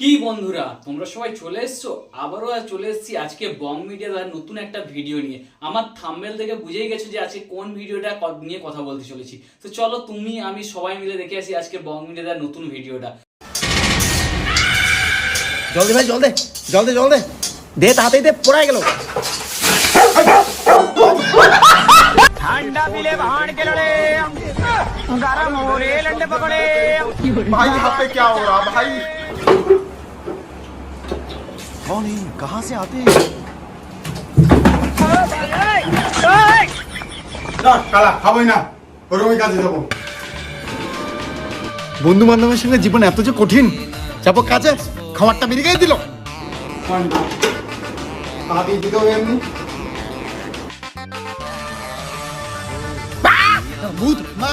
কি বন্ধুরা তোমরা সবাই চলে এসছো আবারও আজ চলে এসেছি আজকে বং মিডিয়ার নতুন একটা ভিডিও নিয়ে আমার থাম্বেল থেকে বুঝেই গেছো যে আজকে কোন ভিডিওটা ক- নিয়ে কথা বলতে চলেছি তো চলো তুমি আমি সবাই মিলে দেখে আসি আজকে বং মিডিয়ার নতুন ভিডিওটা জল দে ভাই জল দে জল দে জল দে দে তাড়াতাড়ি দে পড়াই গেল ठंडा पीले भाण के लड़े गरम हो रे लंडे पकड़े भाई यहाँ पे क्या हो रहा भाई कौन है कहाँ से आते না কালা খাবোই না ওরকমই কাজে যাবো বন্ধু বান্ধবের সঙ্গে জীবন এত যে কঠিন যাবো কাজে খাবারটা বেরিয়ে দিল তাড়াতাড়ি দিতে হবে এমনি ভূত মা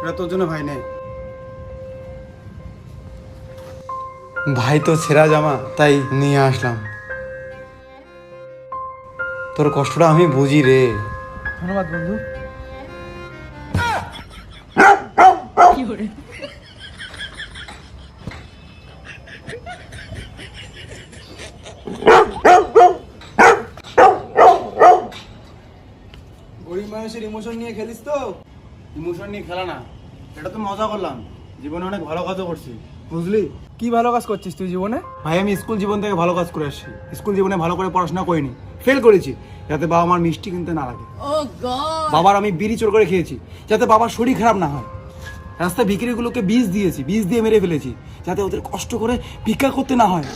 এটা তোর জন্য ভাই নেই। ভাই তো ছেঁড়া জামা তাই নিয়ে আসলাম। তোর কষ্টটা আমি বুঝি রে। ধন্যবাদ বন্ধু। গরিব মানুষের ইমোশন নিয়ে খেলিস তো? ইমোশন নিয়ে খেলা না। এটা তো মজা করলাম। জীবনে অনেক ভালো কাজও করছি। বুঝলি? কি ভালো কাজ করছিস তুই জীবনে? ভাই আমি স্কুল জীবন থেকে ভালো কাজ করে আসছি। স্কুল জীবনে ভালো করে পড়াশোনা করিনি। ফেল করেছি যাতে বাবা আমার মিষ্টি কিনতে না লাগে। বাবার আমি বিড়ি চোর করে খেয়েছি যাতে বাবার শরীর খারাপ না হয়। রাস্তায় ভিকিরিগুলোকে বীজ দিয়েছি বীজ দিয়ে মেরে ফেলেছি যাতে ওদের কষ্ট করে ভিক্ষা করতে না হয়।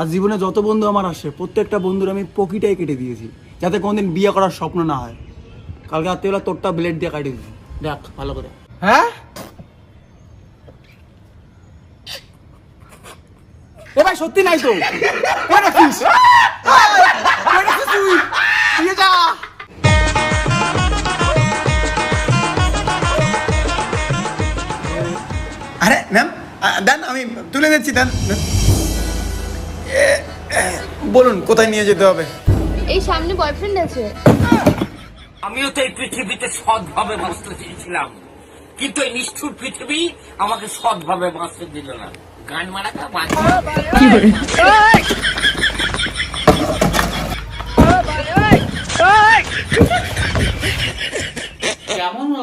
আর জীবনে যত বন্ধু আমার আসে প্রত্যেকটা বন্ধুর আমি পকিটাই কেটে দিয়েছি যাতে কোনোদিন বিয়ে করার স্বপ্ন না হয়। কালকে রাত্রিবেলা তোরটা ব্লেড দিয়ে কাটিয়ে দেখ ভালো করে। হ্যাঁ? এ ভাই সত্যি নাই তো? আরে ম্যাম দেন আমি তুলে দিচ্ছি দেন বলুন কোথায় নিয়ে যেতে হবে? এই সামনে বয়ফ্রেন্ড আছে। আমিও তো এই পৃথিবীতে সৎভাবে বাঁচতে চেয়েছিলাম। কিন্তু এই নিষ্ঠুর পৃথিবী আমাকে সৎভাবে বাঁচতে দিল না। গান মারাটা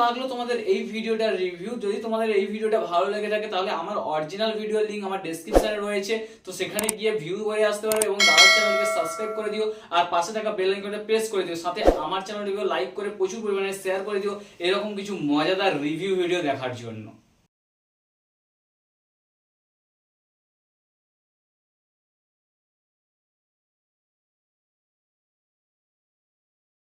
লাগল তোমাদের এই ভিডিওটা রিভিউ যদি তোমাদের এই ভিডিওটা ভালো লেগে থাকে, তাহলে আমার অরিজিনাল ভিডিও লিঙ্ক আমার ডেসক্রিপশনে রয়েছে। তো সেখানে গিয়ে ভিউ হয়ে আসতে পারবে এবং দাদার চ্যানেলকে সাবস্ক্রাইব করে দিও। আর পাশে থাকা বেল আইকনটা প্রেস করে দিও। সাথে আমার চ্যানেলটিকে লাইক করে প্রচুর পরিমাণে শেয়ার করে দিও। এরকম কিছু মজাদার রিভিউ ভিডিও দেখার জন্য।